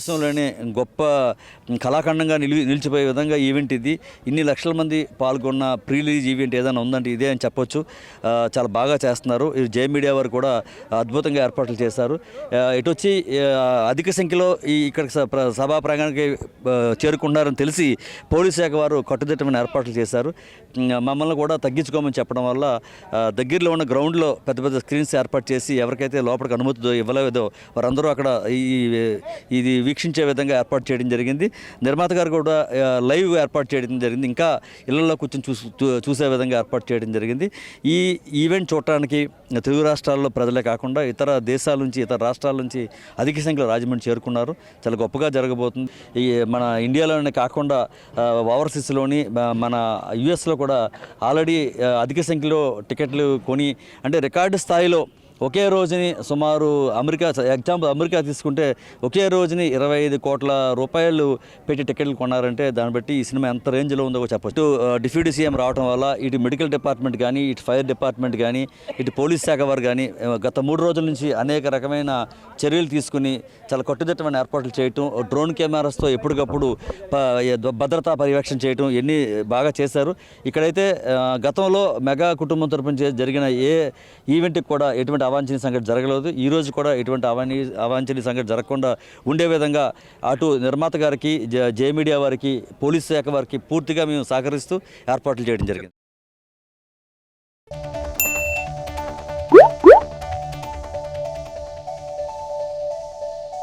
దేశంలోనే గొప్ప కళాఖండంగా నిలి నిలిచిపోయే విధంగా ఈవెంట్ ఇది. ఇన్ని లక్షల మంది పాల్గొన్న ప్రీ రిలీజ్ ఈవెంట్ ఏదైనా ఉందంటే ఇదే అని చెప్పొచ్చు. చాలా బాగా చేస్తున్నారు. జే మీడియా వారు కూడా అద్భుతంగా ఏర్పాట్లు చేశారు. ఇటు వచ్చి అధిక సంఖ్యలో ఈ ఇక్కడ సభా ప్రాంగణానికి చేరుకున్నారని తెలిసి పోలీస్ శాఖ వారు కట్టుదిట్టమైన ఏర్పాట్లు చేశారు. మమ్మల్ని కూడా తగ్గించుకోమని చెప్పడం వల్ల దగ్గరలో ఉన్న గ్రౌండ్లో పెద్ద పెద్ద స్క్రీన్స్ ఏర్పాటు చేసి ఎవరికైతే లోపలికి అనుమతి ఇవ్వలేదో వారందరూ అక్కడ ఈ ఇది వీక్షించే విధంగా ఏర్పాటు చేయడం జరిగింది. నిర్మాత గారు కూడా లైవ్ ఏర్పాటు చేయడం జరిగింది. ఇంకా ఇళ్ళలో కూర్చొని చూసు చూ- చూసే విధంగా ఏర్పాటు చేయడం జరిగింది. ఈ ఈవెంట్ చూడటానికి తెలుగు రాష్ట్రాల్లో ప్రజలే కాకుండా ఇతర దేశాల నుంచి ఇతర రాష్ట్రాల నుంచి అధిక సంఖ్యలో రాజమండ్రి చేరుకున్నారు. చాలా గొప్పగా జరగబోతుంది. ఈ మన ఇండియాలోనే కాకుండా ఓవర్సీస్లోని మన యుఎస్లో కూడా ఆల్రెడీ అధిక సంఖ్యలో టికెట్లు కొని అంటే రికార్డు స్థాయిలో ఒకే రోజుని సుమారు అమెరికా ఎగ్జాంపుల్ అమెరికా తీసుకుంటే ఒకే రోజుని ఇరవై ఐదు కోట్ల రూపాయలు పెట్టి టికెట్లు కొన్నారంటే దాన్ని బట్టి ఈ సినిమా ఎంత రేంజ్లో ఉందో చెప్పచ్చు. డిప్యూటీ సీఎం రావడం వల్ల ఇటు మెడికల్ డిపార్ట్మెంట్ కానీ ఇటు ఫైర్ డిపార్ట్మెంట్ కానీ ఇటు పోలీస్ శాఖ వారు కానీ గత మూడు రోజుల నుంచి అనేక రకమైన చర్యలు తీసుకుని చాలా కట్టుదిట్టమైన ఏర్పాట్లు చేయటం డ్రోన్ కెమెరాస్తో ఎప్పటికప్పుడు భద్రతా పర్యవేక్షణ చేయటం ఇవన్నీ బాగా చేశారు. ఇక్కడైతే గతంలో మెగా కుటుంబం తరపున జరిగిన ఏ ఈవెంట్కి కూడా ఎటువంటి అవాంఛనీయ సంఘటన జరగలేదు. ఈ రోజు కూడా ఎటువంటి అవానీ అవాంఛనీయ సంఘటన జరగకుండా ఉండే విధంగా అటు నిర్మాత గారికి జే జే మీడియా వారికి పోలీస్ శాఖ వారికి పూర్తిగా మేము సహకరిస్తూ ఏర్పాట్లు చేయడం జరిగింది.